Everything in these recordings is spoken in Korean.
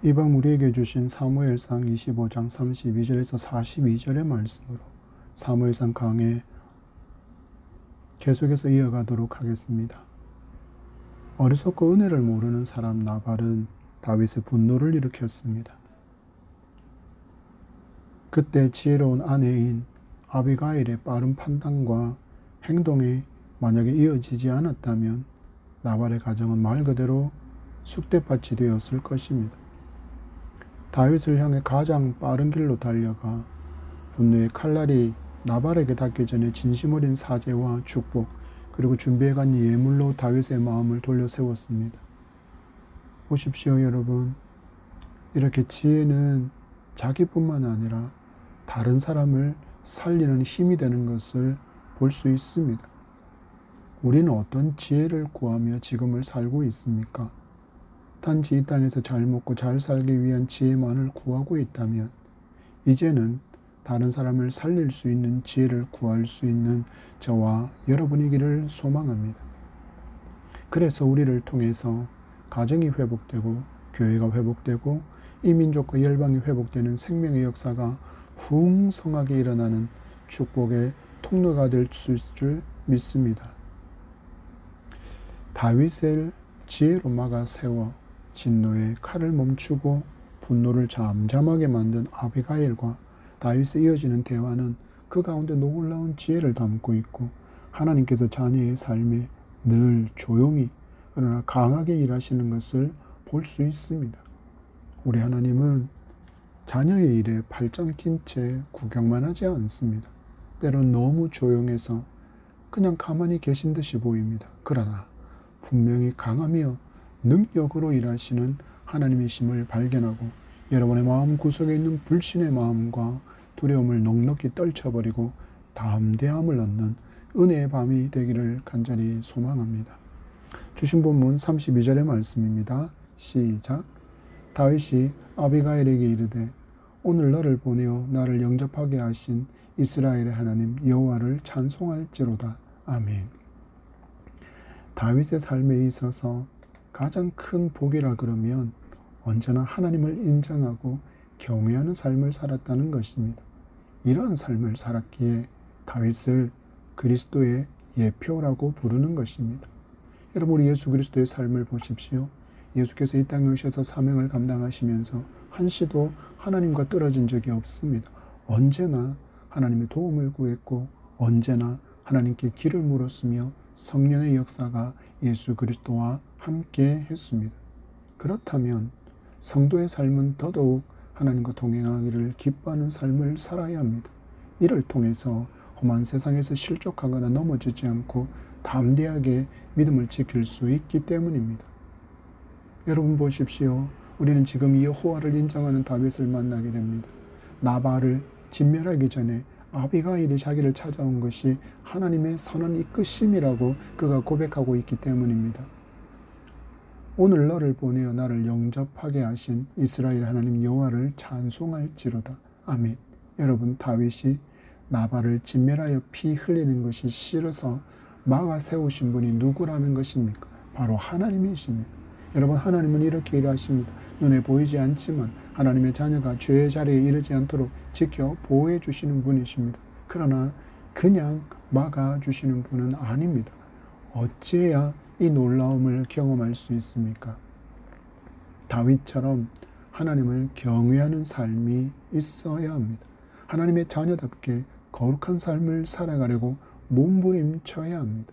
이밤 우리에게 주신 사무엘상 25장 32절에서 42절의 말씀으로 사무엘상 강해 계속해서 이어가도록 하겠습니다. 어리석고 은혜를 모르는 사람 나발은 다윗의 분노를 일으켰습니다. 그때 지혜로운 아내인 아비가일의 빠른 판단과 행동이 만약에 이어지지 않았다면 나발의 가정은 말 그대로 쑥대밭이 되었을 것입니다. 다윗을 향해 가장 빠른 길로 달려가 분노의 칼날이 나발에게 닿기 전에 진심 어린 사죄와 축복 그리고 준비해간 예물로 다윗의 마음을 돌려 세웠습니다. 보십시오 여러분 이렇게 지혜는 자기뿐만 아니라 다른 사람을 살리는 힘이 되는 것을 볼 수 있습니다. 우리는 어떤 지혜를 구하며 지금을 살고 있습니까? 단지 이 땅에서 잘 먹고 잘 살기 위한 지혜만을 구하고 있다면 이제는 다른 사람을 살릴 수 있는 지혜를 구할 수 있는 저와 여러분이기를 소망합니다. 그래서 우리를 통해서 가정이 회복되고 교회가 회복되고 이 민족과 열방이 회복되는 생명의 역사가 풍성하게 일어나는 축복의 통로가 될 수 있을 줄 믿습니다. 다윗을 지혜로 막아 세워 진노의 칼을 멈추고 분노를 잠잠하게 만든 아비가일과 다윗에 이어지는 대화는 그 가운데 놀라운 지혜를 담고 있고 하나님께서 자녀의 삶에 늘 조용히 그러나 강하게 일하시는 것을 볼 수 있습니다. 우리 하나님은 자녀의 일에 팔짱 낀채 구경만 하지 않습니다. 때론 너무 조용해서 그냥 가만히 계신 듯이 보입니다. 그러나 분명히 강하며 능력으로 일하시는 하나님의 심을 발견하고 여러분의 마음 구석에 있는 불신의 마음과 두려움을 넉넉히 떨쳐버리고 담대함을 얻는 은혜의 밤이 되기를 간절히 소망합니다. 주신 본문 32절의 말씀입니다. 시작. 다윗이 아비가일에게 이르되 오늘 너를 보내어 나를 영접하게 하신 이스라엘의 하나님 여호와를 찬송할지로다. 아멘. 다윗의 삶에 있어서 가장 큰 복이라 그러면 언제나 하나님을 인정하고 경외하는 삶을 살았다는 것입니다. 이러한 삶을 살았기에 다윗을 그리스도의 예표라고 부르는 것입니다. 여러분 우리 예수 그리스도의 삶을 보십시오. 예수께서 이 땅에 오셔서 사명을 감당하시면서 한시도 하나님과 떨어진 적이 없습니다. 언제나 하나님의 도움을 구했고 언제나 하나님께 길을 물었으며 성령의 역사가 예수 그리스도와 함께 했습니다. 그렇다면 성도의 삶은 더더욱 하나님과 동행하기를 기뻐하는 삶을 살아야 합니다. 이를 통해서 험한 세상에서 실족하거나 넘어지지 않고 담대하게 믿음을 지킬 수 있기 때문입니다. 여러분 보십시오. 우리는 지금 여호와를 인정하는 다윗을 만나게 됩니다. 나발을 진멸하기 전에 아비가일이 자기를 찾아온 것이 하나님의 선한 이끄심이라고 그가 고백하고 있기 때문입니다. 오늘 너를 보내어 나를 영접하게 하신 이스라엘 하나님 여호와를 찬송할지로다. 아멘. 여러분 다윗이 나발을 진멸하여 피 흘리는 것이 싫어서 막아 세우신 분이 누구라는 것입니까? 바로 하나님이십니다. 여러분 하나님은 이렇게 일하십니다. 눈에 보이지 않지만 하나님의 자녀가 죄의 자리에 이르지 않도록 지켜 보호해 주시는 분이십니다. 그러나 그냥 막아 주시는 분은 아닙니다. 어찌해야 이 놀라움을 경험할 수 있습니까? 다윗처럼 하나님을 경외하는 삶이 있어야 합니다. 하나님의 자녀답게 거룩한 삶을 살아가려고 몸부림쳐야 합니다.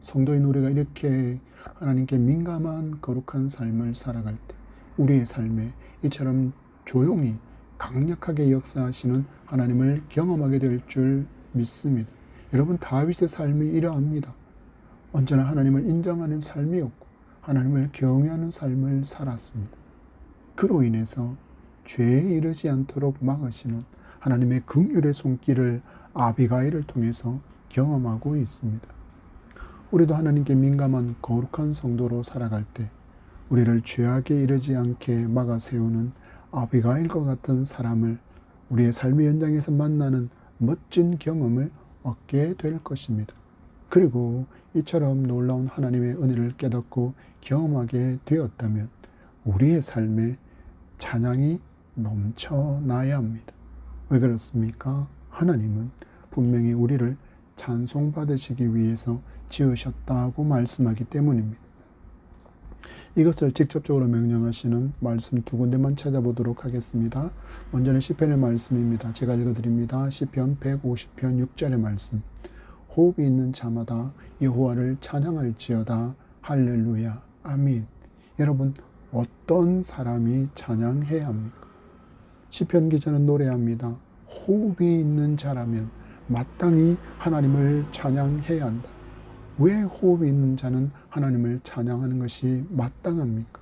성도인 우리가 이렇게 하나님께 민감한 거룩한 삶을 살아갈 때 우리의 삶에 이처럼 조용히 강력하게 역사하시는 하나님을 경험하게 될 줄 믿습니다. 여러분 다윗의 삶이 이러합니다. 언제나 하나님을 인정하는 삶이었고 하나님을 경외하는 삶을 살았습니다. 그로 인해서 죄에 이르지 않도록 막으시는 하나님의 긍휼의 손길을 아비가일을 통해서 경험하고 있습니다. 우리도 하나님께 민감한 거룩한 성도로 살아갈 때 우리를 죄악에 이르지 않게 막아 세우는 아비가일과 같은 사람을 우리의 삶의 현장에서 만나는 멋진 경험을 얻게 될 것입니다. 그리고 이처럼 놀라운 하나님의 은혜를 깨닫고 경험하게 되었다면 우리의 삶에 찬양이 넘쳐나야 합니다. 왜 그렇습니까? 하나님은 분명히 우리를 찬송받으시기 위해서 지으셨다고 말씀하기 때문입니다. 이것을 직접적으로 명령하시는 말씀 두 군데만 찾아보도록 하겠습니다. 먼저는 시편의 말씀입니다. 제가 읽어드립니다. 시편 150편 6절의 말씀. 호흡이 있는 자마다 여호와를 찬양할지어다 할렐루야 아멘. 여러분 어떤 사람이 찬양해야 합니까? 시편 기자는 노래합니다. 호흡이 있는 자라면 마땅히 하나님을 찬양해야 한다. 왜 호흡이 있는 자는 하나님을 찬양하는 것이 마땅합니까?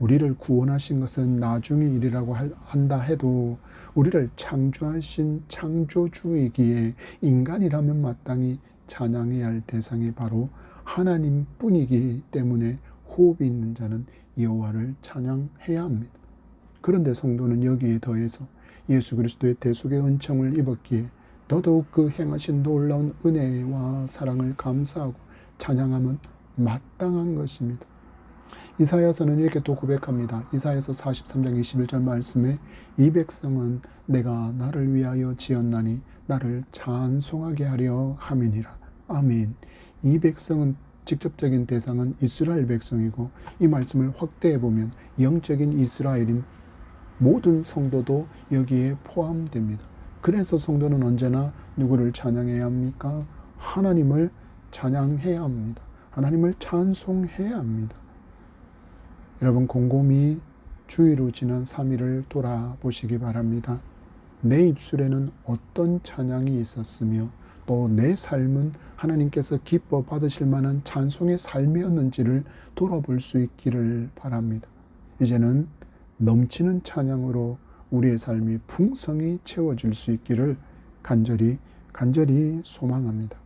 우리를 구원하신 것은 나중의 일이라고 한다 해도 우리를 창조하신 창조주이기에 인간이라면 마땅히 찬양해야 할 대상이 바로 하나님 뿐이기 때문에 호흡이 있는 자는 여호와를 찬양해야 합니다. 그런데 성도는 여기에 더해서 예수 그리스도의 대속의 은총을 입었기에 더더욱 그 행하신 놀라운 은혜와 사랑을 감사하고 찬양하면 마땅한 것입니다. 이사야서는 이렇게 또 고백합니다. 이사야서 43장 21절 말씀에 이 백성은 내가 나를 위하여 지었나니 나를 찬송하게 하려 함이니라. 아멘. 이 백성은 직접적인 대상은 이스라엘 백성이고 이 말씀을 확대해 보면 영적인 이스라엘인 모든 성도도 여기에 포함됩니다. 그래서 성도는 언제나 누구를 찬양해야 합니까? 하나님을 찬양해야 합니다. 하나님을 찬송해야 합니다. 여러분 곰곰이 주의로 지난 3일을 돌아보시기 바랍니다. 내 입술에는 어떤 찬양이 있었으며 또 내 삶은 하나님께서 기뻐 받으실 만한 찬송의 삶이었는지를 돌아볼 수 있기를 바랍니다. 이제는 넘치는 찬양으로 우리의 삶이 풍성히 채워질 수 있기를 간절히 간절히 소망합니다.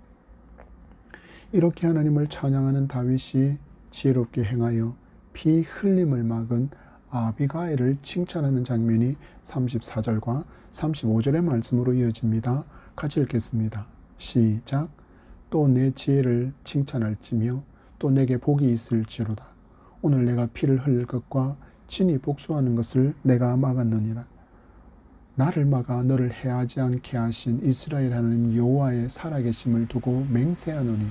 이렇게 하나님을 찬양하는 다윗이 지혜롭게 행하여 피 흘림을 막은 아비가일을 칭찬하는 장면이 34절과 35절의 말씀으로 이어집니다. 같이 읽겠습니다. 시작. 또 내 지혜를 칭찬할지며 또 내게 복이 있을지로다. 오늘 내가 피를 흘릴 것과 친히 복수하는 것을 내가 막았느니라. 나를 막아 너를 해하지 않게 하신 이스라엘 하나님 여호와의 살아계심을 두고 맹세하노니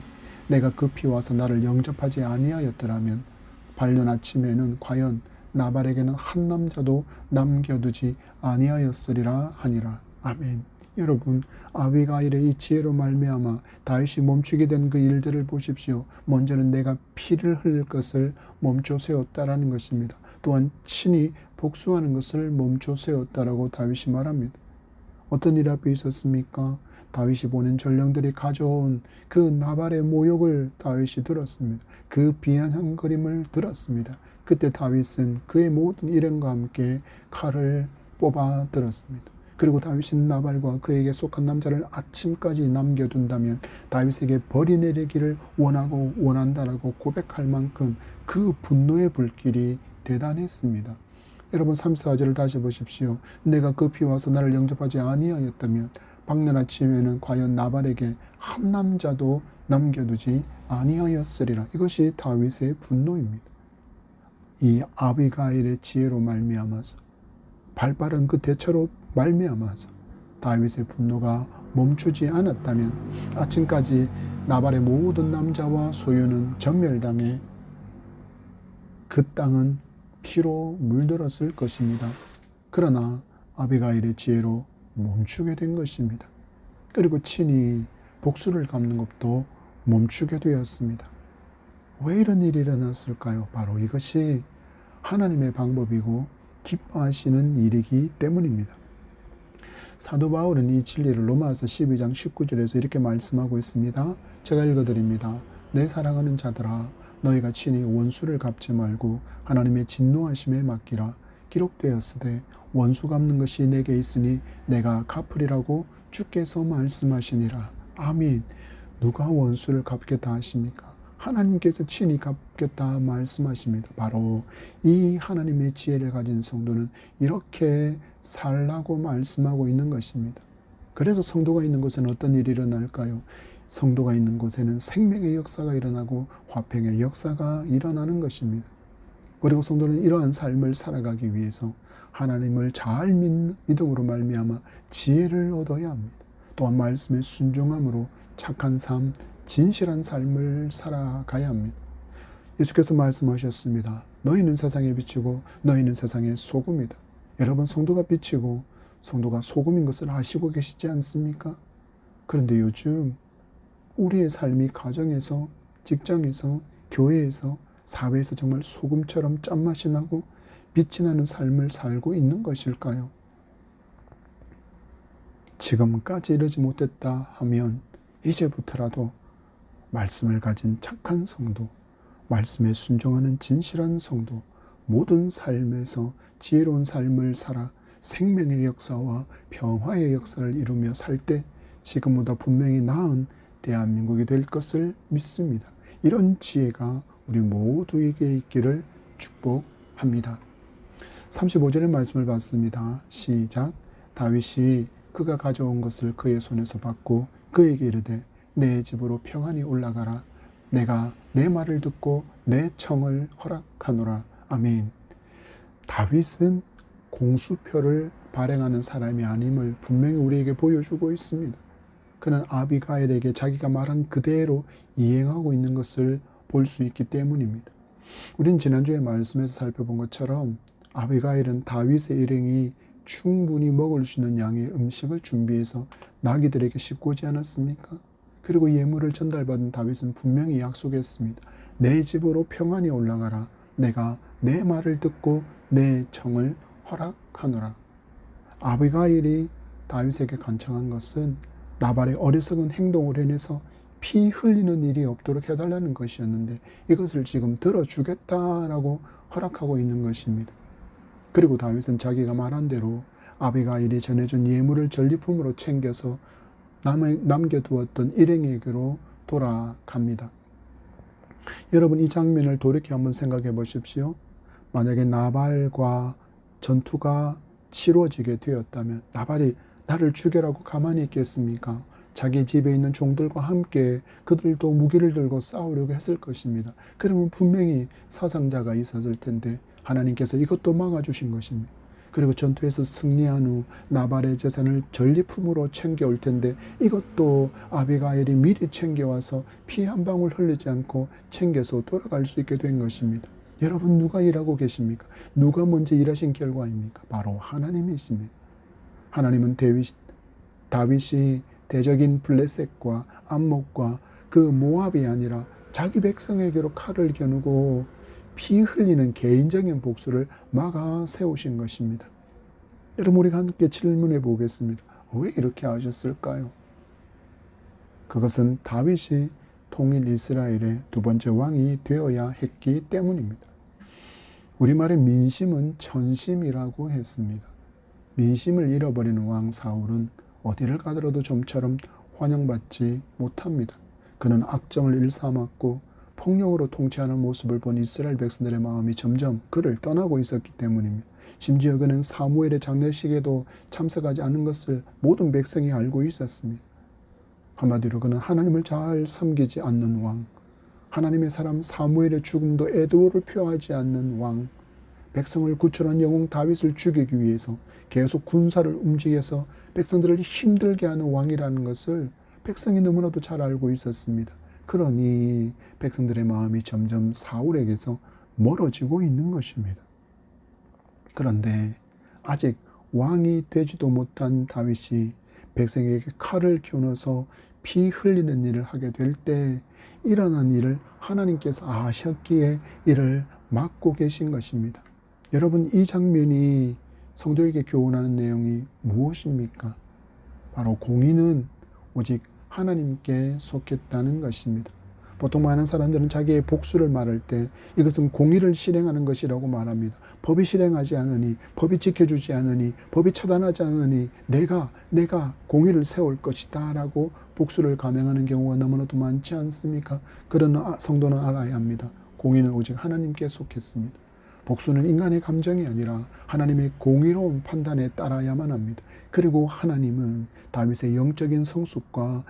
내가 급히 와서 나를 영접하지 아니하였더라면 반년 아침에는 과연 나발에게는 한 남자도 남겨두지 아니하였으리라 하니라. 아멘. 여러분 아비가일의 이 지혜로 말미암아 다윗이 멈추게 된 그 일들을 보십시오. 먼저는 내가 피를 흘릴 것을 멈춰 세웠다라는 것입니다. 또한 친히 복수하는 것을 멈춰 세웠다라고 다윗이 말합니다. 어떤 일 앞에 있었습니까? 다윗이 보낸 전령들이 가져온 그 나발의 모욕을 다윗이 들었습니다. 그 비아냥 그림을 들었습니다. 그때 다윗은 그의 모든 일행과 함께 칼을 뽑아 들었습니다. 그리고 다윗은 나발과 그에게 속한 남자를 아침까지 남겨둔다면 다윗에게 벌이 내리기를 원하고 원한다라고 고백할 만큼 그 분노의 불길이 대단했습니다. 여러분 34절을 다시 보십시오. 내가 급히 와서 나를 영접하지 아니하였다면 박년 아침에는 과연 나발에게 한 남자도 남겨두지 아니하였으리라. 이것이 다윗의 분노입니다. 이 아비가일의 지혜로 말미암아서 발빠른 그 대처로 말미암아서 다윗의 분노가 멈추지 않았다면 아침까지 나발의 모든 남자와 소유는 전멸당해 그 땅은 피로 물들었을 것입니다. 그러나 아비가일의 지혜로 멈추게 된 것입니다. 그리고 친히 복수를 갚는 것도 멈추게 되었습니다. 왜 이런 일이 일어났을까요? 바로 이것이 하나님의 방법이고 기뻐하시는 일이기 때문입니다. 사도 바울은 이 진리를 로마서 12장 19절에서 이렇게 말씀하고 있습니다. 제가 읽어드립니다. 내 사랑하는 자들아 너희가 친히 원수를 갚지 말고 하나님의 진노하심에 맡기라 기록되었으되 원수 갚는 것이 내게 있으니 내가 갚으리라고 주께서 말씀하시니라. 아멘. 누가 원수를 갚겠다 하십니까? 하나님께서 친히 갚겠다 말씀하십니다. 바로 이 하나님의 지혜를 가진 성도는 이렇게 살라고 말씀하고 있는 것입니다. 그래서 성도가 있는 곳에는 어떤 일이 일어날까요? 성도가 있는 곳에는 생명의 역사가 일어나고 화평의 역사가 일어나는 것입니다. 그리고 성도는 이러한 삶을 살아가기 위해서 하나님을 잘 믿는 믿음으로 말미암아 지혜를 얻어야 합니다. 또한 말씀에 순종함으로 착한 삶, 진실한 삶을 살아가야 합니다. 예수께서 말씀하셨습니다. 너희는 세상에 비치고 너희는 세상의 소금이다. 여러분 성도가 비치고 성도가 소금인 것을 아시고 계시지 않습니까? 그런데 요즘 우리의 삶이 가정에서 직장에서 교회에서 사회에서 정말 소금처럼 짠맛이 나고 빛이 나는 삶을 살고 있는 것일까요? 지금까지 이러지 못했다 하면 이제부터라도 말씀을 가진 착한 성도, 말씀에 순종하는 진실한 성도, 모든 삶에서 지혜로운 삶을 살아 생명의 역사와 평화의 역사를 이루며 살 때 지금보다 분명히 나은 대한민국이 될 것을 믿습니다. 이런 지혜가 우리 모두에게 있기를 축복합니다. 35절의 말씀을 봤습니다. 시작. 다윗이 그가 가져온 것을 그의 손에서 받고 그에게 이르되 내 집으로 평안히 올라가라. 내가 내 말을 듣고 내 청을 허락하노라. 아멘. 다윗은 공수표를 발행하는 사람이 아님을 분명히 우리에게 보여주고 있습니다. 그는 아비가일에게 자기가 말한 그대로 이행하고 있는 것을 볼 수 있기 때문입니다. 우린 지난주에 말씀에서 살펴본 것처럼 아비가일은 다윗의 일행이 충분히 먹을 수 있는 양의 음식을 준비해서 나귀들에게 싣고지 않았습니까? 그리고 예물을 전달받은 다윗은 분명히 약속했습니다. 내 집으로 평안히 올라가라. 내가 내 말을 듣고 내 청을 허락하노라. 아비가일이 다윗에게 간청한 것은 나발의 어리석은 행동으로 인해서 피 흘리는 일이 없도록 해달라는 것이었는데 이것을 지금 들어주겠다라고 허락하고 있는 것입니다. 그리고 다윗은 자기가 말한 대로 아비가일이 전해준 예물을 전리품으로 챙겨서 남겨두었던 일행에게로 돌아갑니다. 여러분 이 장면을 돌이켜 한번 생각해 보십시오. 만약에 나발과 전투가 치루어지게 되었다면 나발이 나를 죽여라고 가만히 있겠습니까? 자기 집에 있는 종들과 함께 그들도 무기를 들고 싸우려고 했을 것입니다. 그러면 분명히 사상자가 있었을 텐데 하나님께서 이것도 막아주신 것입니다. 그리고 전투에서 승리한 후 나발의 재산을 전리품으로 챙겨올 텐데 이것도 아비가엘이 미리 챙겨와서 피 한 방울 흘리지 않고 챙겨서 돌아갈 수 있게 된 것입니다. 여러분 누가 일하고 계십니까? 누가 먼저 일하신 결과입니까? 바로 하나님이십니다. 하나님은 데윗, 다윗이 대적인 블레셋과 암목과 그 모압이 아니라 자기 백성에게로 칼을 겨누고 피 흘리는 개인적인 복수를 막아 세우신 것입니다. 여러분 우리가 함께 질문해 보겠습니다. 왜 이렇게 하셨을까요? 그것은 다윗이 통일 이스라엘의 두 번째 왕이 되어야 했기 때문입니다. 우리말의 민심은 천심이라고 했습니다. 민심을 잃어버리는 왕 사울은 어디를 가더라도 좀처럼 환영받지 못합니다. 그는 악정을 일삼았고 폭력으로 통치하는 모습을 본 이스라엘 백성들의 마음이 점점 그를 떠나고 있었기 때문입니다. 심지어 그는 사무엘의 장례식에도 참석하지 않은 것을 모든 백성이 알고 있었습니다. 한마디로 그는 하나님을 잘 섬기지 않는 왕, 하나님의 사람 사무엘의 죽음도 애도를 표하지 않는 왕, 백성을 구출한 영웅 다윗을 죽이기 위해서 계속 군사를 움직여서 백성들을 힘들게 하는 왕이라는 것을 백성이 너무나도 잘 알고 있었습니다. 그러니 백성들의 마음이 점점 사울에게서 멀어지고 있는 것입니다. 그런데 아직 왕이 되지도 못한 다윗이 백성에게 칼을 겨누어서 피 흘리는 일을 하게 될 때 일어난 일을 하나님께서 아셨기에 이를 막고 계신 것입니다. 여러분 이 장면이 성도에게 교훈하는 내용이 무엇입니까? 바로 공의는 오직 하나님께 속했다는 것입니다. 보통 많은 사람들은 자기의 복수를 말할 때 이것은 공의를 실행하는 것이라고 말합니다. 법이 실행하지 않으니, 법이 지켜주지 않으니, 법이 처단하지 않으니 내가 내가 공의를 세울 것이다 라고 복수를 감행하는 경우가 너무나도 많지 않습니까? 그런 아, 성도는 알아야 합니다. 공의는 오직 하나님께 속했습니다. 복수는 인간의 감정이 아니라 하나님의 공의로운 판단에 따라야만 합니다. 그리고 하나님은 다윗의 영적인 성숙과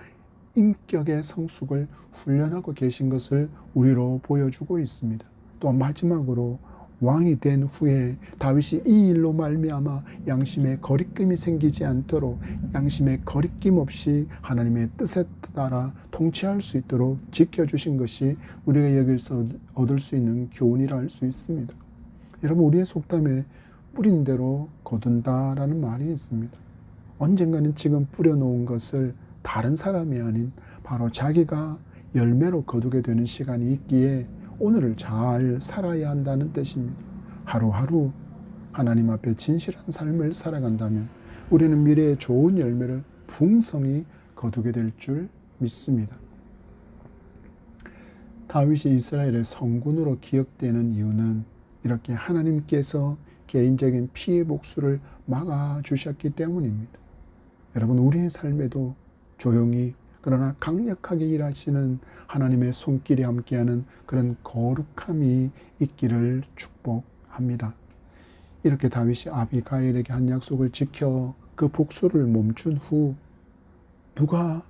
인격의 성숙을 훈련하고 계신 것을 우리로 보여주고 있습니다. 또 마지막으로 왕이 된 후에 다윗이 이 일로 말미암아 양심에 거리낌이 생기지 않도록 양심에 거리낌 없이 하나님의 뜻에 따라 통치할 수 있도록 지켜주신 것이 우리가 여기서 얻을 수 있는 교훈이라 할 수 있습니다. 여러분 우리의 속담에 뿌린 대로 거둔다라는 말이 있습니다. 언젠가는 지금 뿌려놓은 것을 다른 사람이 아닌 바로 자기가 열매로 거두게 되는 시간이 있기에 오늘을 잘 살아야 한다는 뜻입니다. 하루하루 하나님 앞에 진실한 삶을 살아간다면 우리는 미래에 좋은 열매를 풍성히 거두게 될 줄 믿습니다. 다윗이 이스라엘의 성군으로 기억되는 이유는 이렇게 하나님께서 개인적인 피해 복수를 막아 주셨기 때문입니다. 여러분 우리의 삶에도 조용히 그러나 강력하게 일하시는 하나님의 손길이 함께하는 그런 거룩함이 있기를 축복합니다. 이렇게 다윗이 아비가일에게 한 약속을 지켜 그 복수를 멈춘 후 누가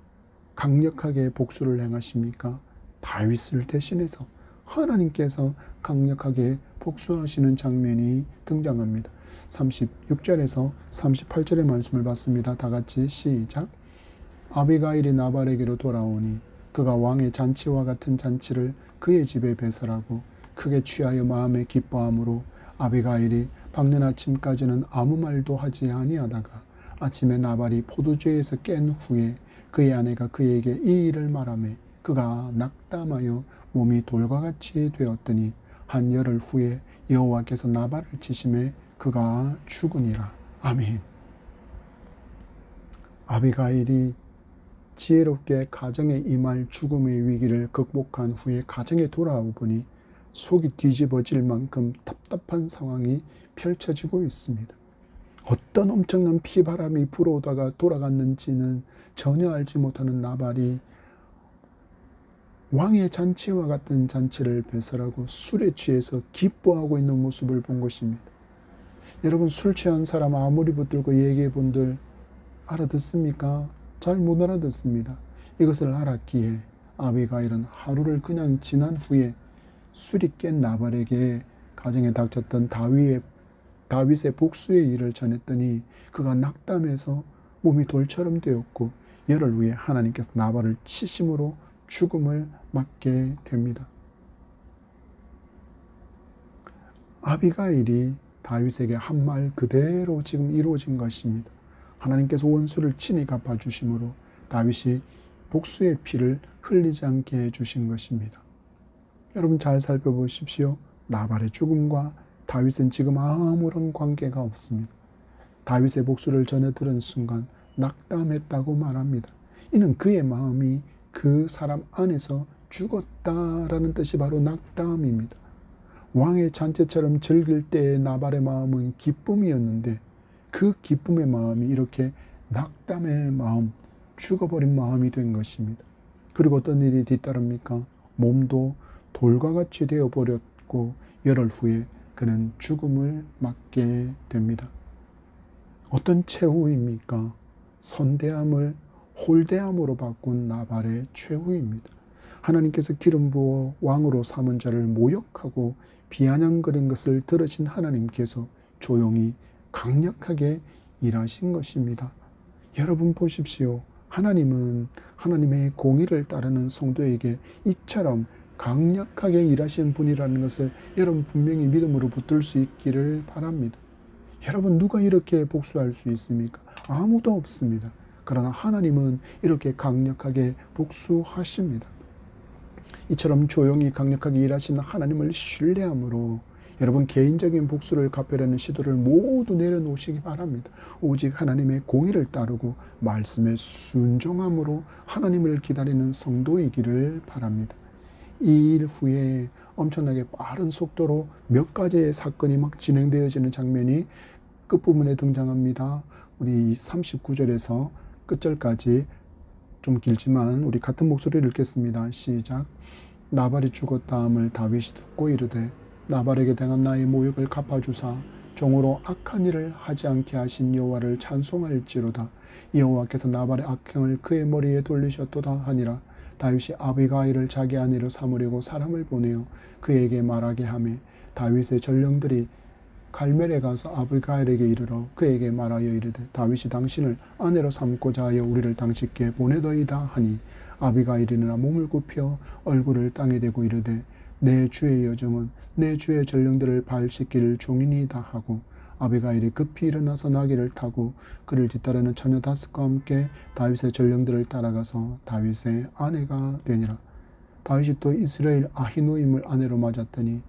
강력하게 복수를 행하십니까? 다윗을 대신해서 하나님께서 강력하게 복수하시는 장면이 등장합니다. 36절에서 38절의 말씀을 봤습니다. 다 같이 시작. 아비가일이 나발에게로 돌아오니 그가 왕의 잔치와 같은 잔치를 그의 집에 배설하고 크게 취하여 마음에 기뻐함으로 아비가일이 밝는 아침까지는 아무 말도 하지 아니하다가 아침에 나발이 포도주에서 깬 후에 그의 아내가 그에게 이 일을 말하매 그가 낙담하여 몸이 돌과 같이 되었더니 한 열흘 후에 여호와께서 나발을 치심에 그가 죽으니라. 아멘. 아비가일이 지혜롭게 가정에 임할 죽음의 위기를 극복한 후에 가정에 돌아오 보니 속이 뒤집어질 만큼 답답한 상황이 펼쳐지고 있습니다. 어떤 엄청난 피바람이 불어오다가 돌아갔는지는 전혀 알지 못하는 나발이 왕의 잔치와 같은 잔치를 배설하고 술에 취해서 기뻐하고 있는 모습을 본 것입니다. 여러분 술 취한 사람 아무리 붙들고 얘기해 본들 알아듣습니까? 잘 못 알아듣습니다. 이것을 알았기에 아비가일은 하루를 그냥 지난 후에 술이 깬 나발에게 가정에 닥쳤던 다윗의 다윗의 복수의 일을 전했더니 그가 낙담해서 몸이 돌처럼 되었고 열흘 후에 하나님께서 나발을 치심으로 죽음을 맞게 됩니다. 아비가일이 다윗에게 한 말 그대로 지금 이루어진 것입니다. 하나님께서 원수를 친히 갚아주심으로 다윗이 복수의 피를 흘리지 않게 해주신 것입니다. 여러분 잘 살펴보십시오. 나발의 죽음과 다윗은 지금 아무런 관계가 없습니다. 다윗의 복수를 전해 들은 순간 낙담했다고 말합니다. 이는 그의 마음이 그 사람 안에서 죽었다라는 뜻이 바로 낙담입니다. 왕의 잔치처럼 즐길 때의 나발의 마음은 기쁨이었는데 그 기쁨의 마음이 이렇게 낙담의 마음, 죽어버린 마음이 된 것입니다. 그리고 어떤 일이 뒤따릅니까? 몸도 돌과 같이 되어 버렸고 열흘 후에 그는 죽음을 맞게 됩니다. 어떤 최후입니까? 선대함을 홀대함으로 바꾼 나발의 최후입니다. 하나님께서 기름 부어 왕으로 삼은 자를 모욕하고 비아냥거린 것을 들으신 하나님께서 조용히 강력하게 일하신 것입니다. 여러분 보십시오. 하나님은 하나님의 공의를 따르는 성도에게 이처럼 강력하게 일하신 분이라는 것을 여러분 분명히 믿음으로 붙들 수 있기를 바랍니다. 여러분 누가 이렇게 복수할 수 있습니까? 아무도 없습니다. 그러나 하나님은 이렇게 강력하게 복수하십니다. 이처럼 조용히 강력하게 일하시는 하나님을 신뢰함으로 여러분 개인적인 복수를 갚으려는 시도를 모두 내려놓으시기 바랍니다. 오직 하나님의 공의를 따르고 말씀에 순종함으로 하나님을 기다리는 성도이기를 바랍니다. 이 일 후에 엄청나게 빠른 속도로 몇 가지의 사건이 막 진행되어지는 장면이 끝부분에 등장합니다. 우리 39절에서 끝절까지 좀 길지만 우리 같은 목소리를 읽겠습니다. 시작. 나발이 죽었다함을 다윗이 듣고 이르되 나발에게 당한 나의 모욕을 갚아주사 종으로 악한 일을 하지 않게 하신 여호와를 찬송할지로다. 여호와께서 나발의 악행을 그의 머리에 돌리셨도다 하니라. 다윗이 아비가일을 자기 아내로 삼으려고 사람을 보내어 그에게 말하게 하매 다윗의 전령들이 갈멜에 가서 아비가일에게 이르러 그에게 말하여 이르되 다윗이 당신을 아내로 삼고자 하여 우리를 당신께 보내더이다 하니 아비가일이 일어나 몸을 굽혀 얼굴을 땅에 대고 이르되 내 주의 여정은 내 주의 전령들을 발시킬 종이니이다 하고 아비가일이 급히 일어나서 나귀를 타고 그를 뒤따르는 처녀 다섯과 함께 다윗의 전령들을 따라가서 다윗의 아내가 되니라 다윗이 또 이스라엘 아히노임을 아내로 맞았더니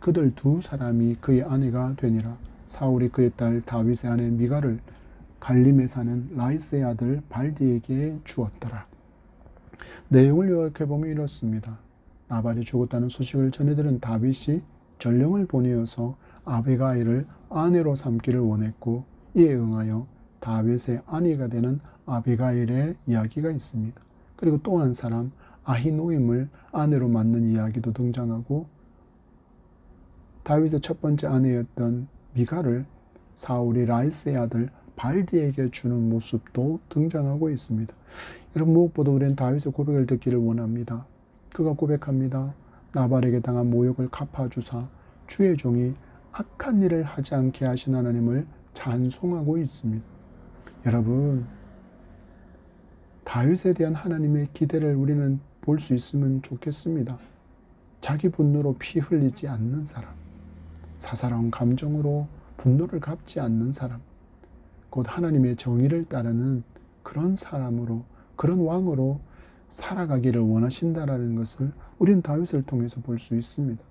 그들 두 사람이 그의 아내가 되니라 사울이 그의 딸 다윗의 아내 미가를 갈림에 사는 라이스의 아들 발디에게 주었더라. 내용을 요약해 보면 이렇습니다. 나발이 죽었다는 소식을 전해들은 다윗이 전령을 보내어서 아비가일을 아내로 삼기를 원했고 이에 응하여 다윗의 아내가 되는 아비가일의 이야기가 있습니다. 그리고 또 한 사람 아히노임을 아내로 맞는 이야기도 등장하고 다윗의 첫 번째 아내였던 미가를 사울이 라이스의 아들 발디에게 주는 모습도 등장하고 있습니다. 여러분 무엇보다 우리는 다윗의 고백을 듣기를 원합니다. 그가 고백합니다. 나발에게 당한 모욕을 갚아주사 주의 종이 악한 일을 하지 않게 하신 하나님을 찬송하고 있습니다. 여러분 다윗에 대한 하나님의 기대를 우리는 볼 수 있으면 좋겠습니다. 자기 분노로 피 흘리지 않는 사람, 사사로운 감정으로 분노를 갚지 않는 사람, 곧 하나님의 정의를 따르는 그런 사람으로, 그런 왕으로 살아가기를 원하신다라는 것을 우리는 다윗을 통해서 볼 수 있습니다.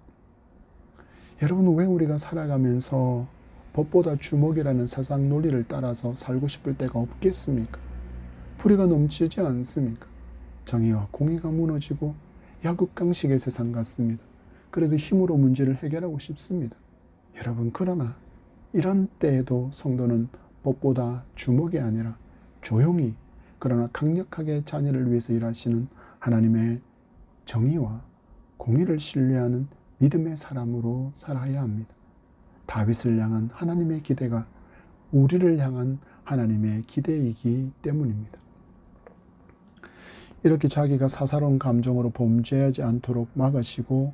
여러분, 왜 우리가 살아가면서 법보다 주먹이라는 세상 논리를 따라서 살고 싶을 때가 없겠습니까? 불의가 넘치지 않습니까? 정의와 공의가 무너지고 야국강식의 세상 같습니다. 그래서 힘으로 문제를 해결하고 싶습니다. 여러분, 그러나 이런 때에도 성도는 법보다 주먹이 아니라 조용히 그러나 강력하게 자녀를 위해서 일하시는 하나님의 정의와 공의를 신뢰하는 믿음의 사람으로 살아야 합니다. 다윗을 향한 하나님의 기대가 우리를 향한 하나님의 기대이기 때문입니다. 이렇게 자기가 사사로운 감정으로 범죄하지 않도록 막으시고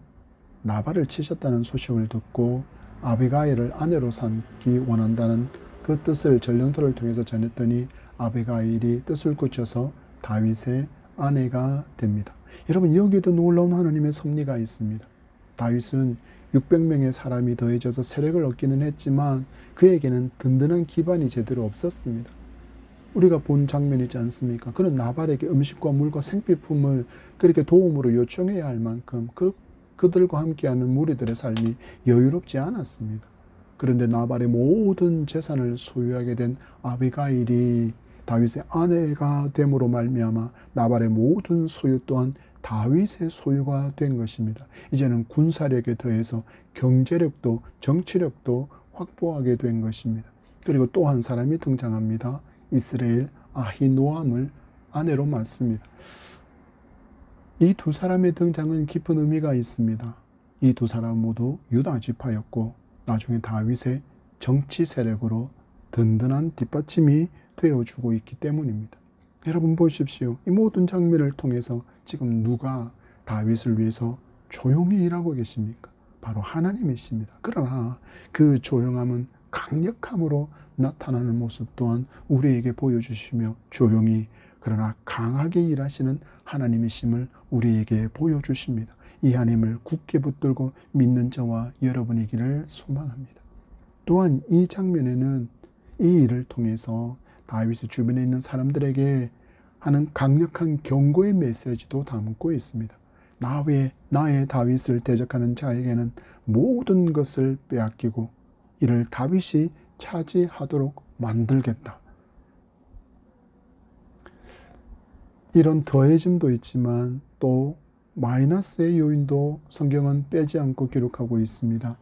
나발을 치셨다는 소식을 듣고 아비가일을 아내로 삼기 원한다는 그 뜻을 전령들을 통해서 전했더니 아비가일이 뜻을 굳혀서 다윗의 아내가 됩니다. 여러분 여기도 놀라운 하나님의 섭리가 있습니다. 다윗은 600명의 사람이 더해져서 세력을 얻기는 했지만 그에게는 든든한 기반이 제대로 없었습니다. 우리가 본 장면이지 않습니까? 그는 나발에게 음식과 물과 생필품을 그렇게 도움으로 요청해야 할 만큼 그, 그들과 함께하는 무리들의 삶이 여유롭지 않았습니다. 그런데 나발의 모든 재산을 소유하게 된 아비가일이 다윗의 아내가 됨으로 말미암아 나발의 모든 소유 또한 다윗의 소유가 된 것입니다. 이제는 군사력에 더해서 경제력도 정치력도 확보하게 된 것입니다. 그리고 또 한 사람이 등장합니다. 이스라엘 아히노암을 아내로 맞습니다. 이 두 사람의 등장은 깊은 의미가 있습니다. 이 두 사람 모두 유다 지파였고 나중에 다윗의 정치 세력으로 든든한 뒷받침이 되어주고 있기 때문입니다. 여러분 보십시오. 이 모든 장면을 통해서 지금 누가 다윗을 위해서 조용히 일하고 계십니까? 바로 하나님이십니다. 그러나 그 조용함은 강력함으로 나타나는 모습 또한 우리에게 보여주시며 조용히 그러나 강하게 일하시는 하나님이심을 우리에게 보여주십니다. 이 하나님을 굳게 붙들고 믿는 저와 여러분이기를 소망합니다. 또한 이 장면에는 이 일을 통해서 다윗의 주변에 있는 사람들에게 하는 강력한 경고의 메시지도 담고 있습니다. 나 외에 나의 다윗을 대적하는 자에게는 모든 것을 빼앗기고 이를 다윗이 차지하도록 만들겠다. 이런 더해짐도 있지만 또 마이너스의 요인도 성경은 빼지 않고 기록하고 있습니다.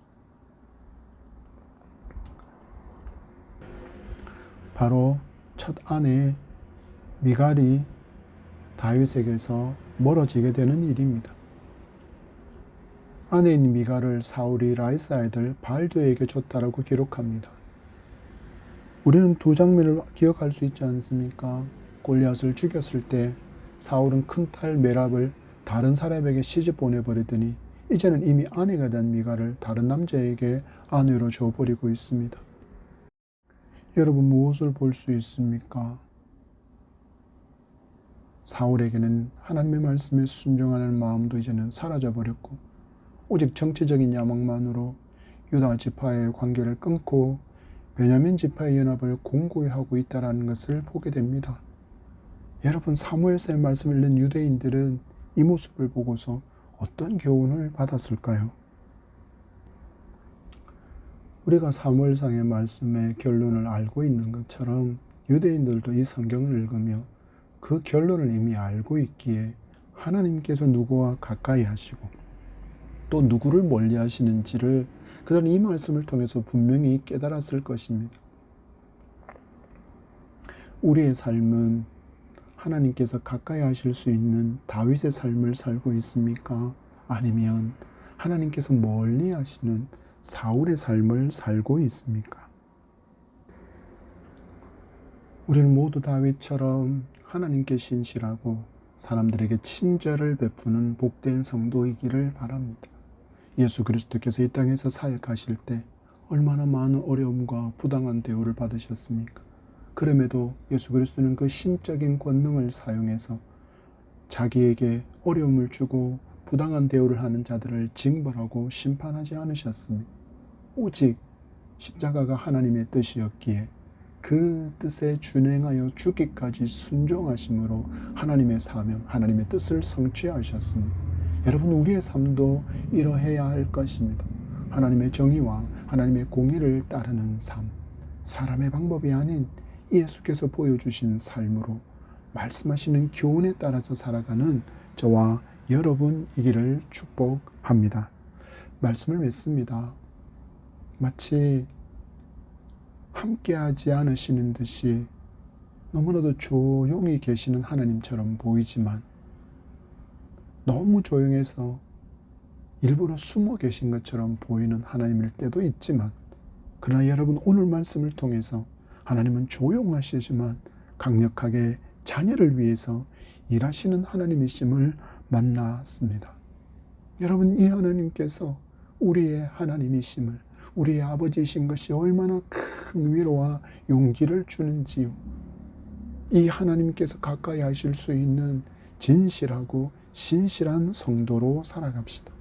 바로 첫 아내 미갈이 다윗에게서 멀어지게 되는 일입니다. 아내인 미갈을 사울이 라이스 아이들 발도에게 줬다라고 기록합니다. 우리는 두 장면을 기억할 수 있지 않습니까? 골리앗을 죽였을 때 사울은 큰 딸 메랍을 다른 사람에게 시집 보내버리더니 이제는 이미 아내가 된 미가를 다른 남자에게 아내로 줘버리고 있습니다. 여러분 무엇을 볼 수 있습니까? 사울에게는 하나님의 말씀에 순종하는 마음도 이제는 사라져 버렸고 오직 정치적인 야망만으로 유다 지파의 관계를 끊고 베냐민 지파의 연합을 공고히 하고 있다는 것을 보게 됩니다. 여러분 사무엘서의 말씀을 읽는 유대인들은 이 모습을 보고서 어떤 교훈을 받았을까요? 우리가 사무엘상의 말씀의 결론을 알고 있는 것처럼 유대인들도 이 성경을 읽으며 그 결론을 이미 알고 있기에 하나님께서 누구와 가까이 하시고 또 누구를 멀리 하시는지를 그들은 이 말씀을 통해서 분명히 깨달았을 것입니다. 우리의 삶은 하나님께서 가까이 하실 수 있는 다윗의 삶을 살고 있습니까? 아니면 하나님께서 멀리 하시는 사울의 삶을 살고 있습니까? 우리는 모두 다윗처럼 하나님께 신실하고 사람들에게 친절을 베푸는 복된 성도이기를 바랍니다. 예수 그리스도께서 이 땅에서 사역하실 때 얼마나 많은 어려움과 부당한 대우를 받으셨습니까? 그럼에도 예수 그리스도는 그 신적인 권능을 사용해서 자기에게 어려움을 주고 부당한 대우를 하는 자들을 징벌하고 심판하지 않으셨습니다. 오직 십자가가 하나님의 뜻이었기에 그 뜻에 준행하여 죽기까지 순종하심으로 하나님의 사명, 하나님의 뜻을 성취하셨습니다. 여러분 우리의 삶도 이러해야 할 것입니다. 하나님의 정의와 하나님의 공의를 따르는 삶, 사람의 방법이 아닌 예수께서 보여주신 삶으로 말씀하시는 교훈에 따라서 살아가는 저와 여러분이기를 축복합니다. 말씀을 맺습니다. 마치 함께하지 않으시는 듯이 너무나도 조용히 계시는 하나님처럼 보이지만 너무 조용해서 일부러 숨어 계신 것처럼 보이는 하나님일 때도 있지만 그러나 여러분 오늘 말씀을 통해서 하나님은 조용하시지만 강력하게 자녀를 위해서 일하시는 하나님이심을 만났습니다. 여러분 이 하나님께서 우리의 하나님이심을 우리의 아버지이신 것이 얼마나 큰 위로와 용기를 주는지요. 이 하나님께서 가까이 하실 수 있는 진실하고 신실한 성도로 살아갑시다.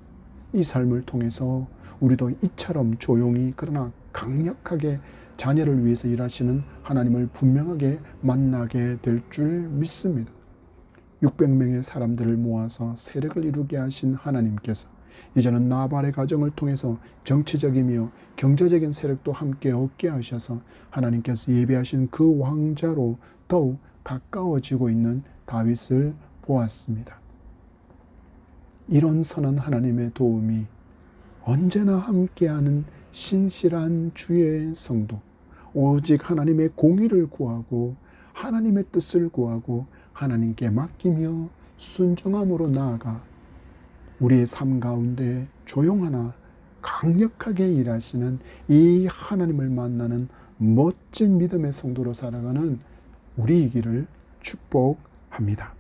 이 삶을 통해서 우리도 이처럼 조용히 그러나 강력하게 자녀를 위해서 일하시는 하나님을 분명하게 만나게 될 줄 믿습니다. 600명의 사람들을 모아서 세력을 이루게 하신 하나님께서 이제는 나발의 가정을 통해서 정치적이며 경제적인 세력도 함께 얻게 하셔서 하나님께서 예배하신 그 왕자로 더욱 가까워지고 있는 다윗을 보았습니다. 이런 선한 하나님의 도움이 언제나 함께하는 신실한 주의 성도, 오직 하나님의 공의를 구하고 하나님의 뜻을 구하고 하나님께 맡기며 순종함으로 나아가 우리의 삶 가운데 조용하나 강력하게 일하시는 이 하나님을 만나는 멋진 믿음의 성도로 살아가는 우리이기를 축복합니다.